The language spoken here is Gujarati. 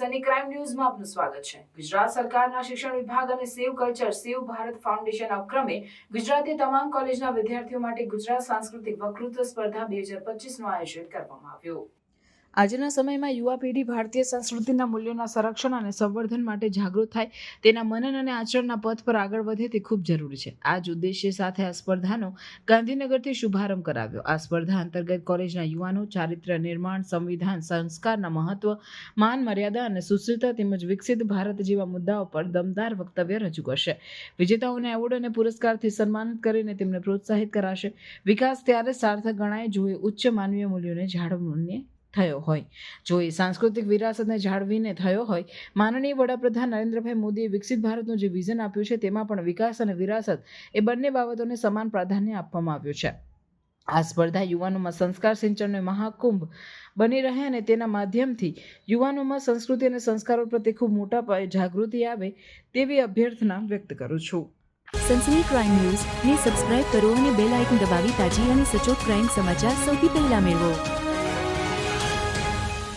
સની ક્રાઇમ ન્યૂઝમાં આપનું સ્વાગત છે. ગુજરાત સરકારના શિક્ષણ વિભાગ અને save culture save Bharat foundation ઉપક્રમે ગુજરાતી તમામ કોલેજના વિદ્યાર્થીઓ માટે ગુજરાત સાંસ્કૃતિક વક્તૃત્વ સ્પર્ધા બે હજાર પચીસનું આયોજન કરવામાં આવ્યું. આજના સમયમાં યુવા પેઢી ભારતીય સંસ્કૃતિના મૂલ્યોના સંરક્ષણ અને સંવર્ધન માટે જાગૃત થાય, તેના મનન અને આચરણના પથ પર આગળ વધે તે ખૂબ જરૂરી છે. આ જ ઉદ્દેશ્ય સાથે આ સ્પર્ધાનો ગાંધીનગરથી શુભારંભ કરાવ્યો. આ સ્પર્ધા અંતર્ગત કોલેજના યુવાનો ચારિત્ર્ય નિર્માણ, સંવિધાન, સંસ્કારના મહત્વ, માન મર્યાદા અને સુશીલતા તેમજ વિકસિત ભારત જેવા મુદ્દાઓ પર દમદાર વક્તવ્ય રજૂ કરશે. વિજેતાઓને એવોર્ડ અને પુરસ્કારથી સન્માનિત કરીને તેમને પ્રોત્સાહિત કરાશે. વિકાસ ત્યારે સાર્થક ગણાય, જો એ ઉચ્ચ માનવીય મૂલ્યોને જાળવણીને થયો હોય. જો એ સાંસ્કૃતિક વિરાસતને જાળવીને થયો હોય, માનનીય વડાપ્રધાન નરેન્દ્રભાઈ મોદીએ વિકસિત ભારતનું જે વિઝન આપ્યું છે, તેમાં પણ વિકાસ અને વિરાસત એ બંને બાબતોને સમાન પ્રાધાન્ય આપવામાં આવ્યું છે. આ સ્પર્ધા યુવાનોમાં સંસ્કાર સિંચનનો મહાકુંભ બની રહે અને તેના માધ્યમથી યુવાનોમાં સંસ્કૃતિ અને સંસ્કારો પ્રત્યે ખૂબ મોટા પાયે જાગૃતિ આવે તેવી અભ્યર્થના વ્યક્ત કરું છું. સનસની ક્રાઇમ ન્યૂઝ ને સબસ્ક્રાઇબ કરો અને બેલ આઇકન દબાવી તાજી અને સચોટ ક્રાઇમ સમાચાર સૌથી પહેલા મેળવો.